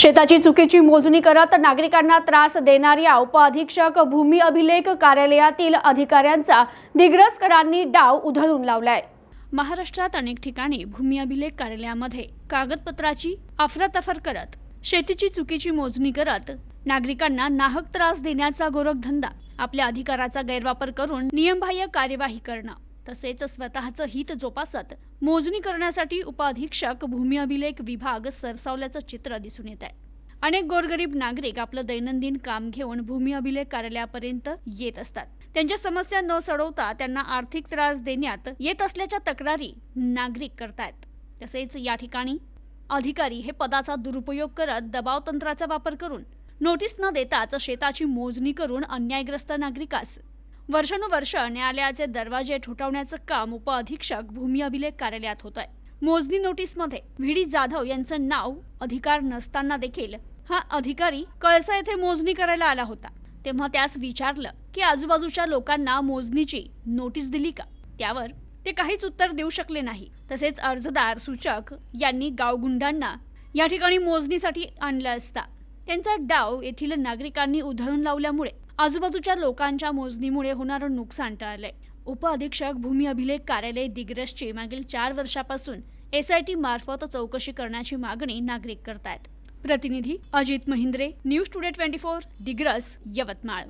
शेताची चुकीची मोजणी करत नागरिकांना त्रास देणाऱ्या उपअधीक्षक भूमी अभिलेख कार्यालयातील अधिकाऱ्यांचा दिग्रसकरांनी डाव उधळून लावलाय. महाराष्ट्रात अनेक ठिकाणी भूमी अभिलेख कार्यालयामध्ये कागदपत्राची अफरातफर करत शेतीची चुकीची मोजणी करत नागरिकांना नाहक त्रास देण्याचा गोरखधंदा आपल्या अधिकाराचा गैरवापर करून नियमबाह्य कार्यवाही करणं. तसेच स्वतःचं हित जोपासत मोजणी करण्यासाठी उपाधीक्षक भूमी अभिलेख विभाग सरसावल्याचं चित्र दिसून येत आहे. अनेक गोरगरीब नागरिक आपलं दैनंदिन काम घेऊन भूमी अभिलेख कार्यालयापर्यंत येत असतात. त्यांच्या समस्या न सोडवता त्यांना आर्थिक त्रास देण्यात येत असल्याच्या तक्रारी नागरिक करतायत. तसेच या ठिकाणी अधिकारी हे पदाचा दुरुपयोग करत दबाव तंत्राचा वापर करून नोटीस न देताच शेताची मोजणी करून अन्यायग्रस्त नागरिकास वर्षानुवर्ष न्यायालयाचे दरवाजे ठोठावण्याचं काम उपअधीक्षक भूमी अभिलेख कार्यालयात होत आहे मोजणी नोटीसमध्ये व्ही डी जाधव यांचं नाव अधिकार नसताना देखील हा अधिकारी कळसा येथे मोजणी करायला आला होता. तेव्हा त्यास विचारलं की आजूबाजूच्या लोकांना मोजणीची नोटीस दिली का? त्यावर ते काहीच उत्तर देऊ शकले नाही. तसेच अर्जदार सूचक यांनी गावगुंडांना या ठिकाणी मोजणीसाठी आणलं असता. त्यांचा डाव येथील नागरिकांनी उधळून लावल्यामुळे आजूबाजूच्या लोकांच्या मोजणीमुळे होणारं नुकसान टाळलंय. उपअधीक्षक भूमी अभिलेख कार्यालय दिग्रसची मागील चार वर्षापासून एसआयटी मार्फत चौकशी करण्याची मागणी नागरिक करतायत. प्रतिनिधी Ajit Mahindre news today twenty four Digras Yavatmal.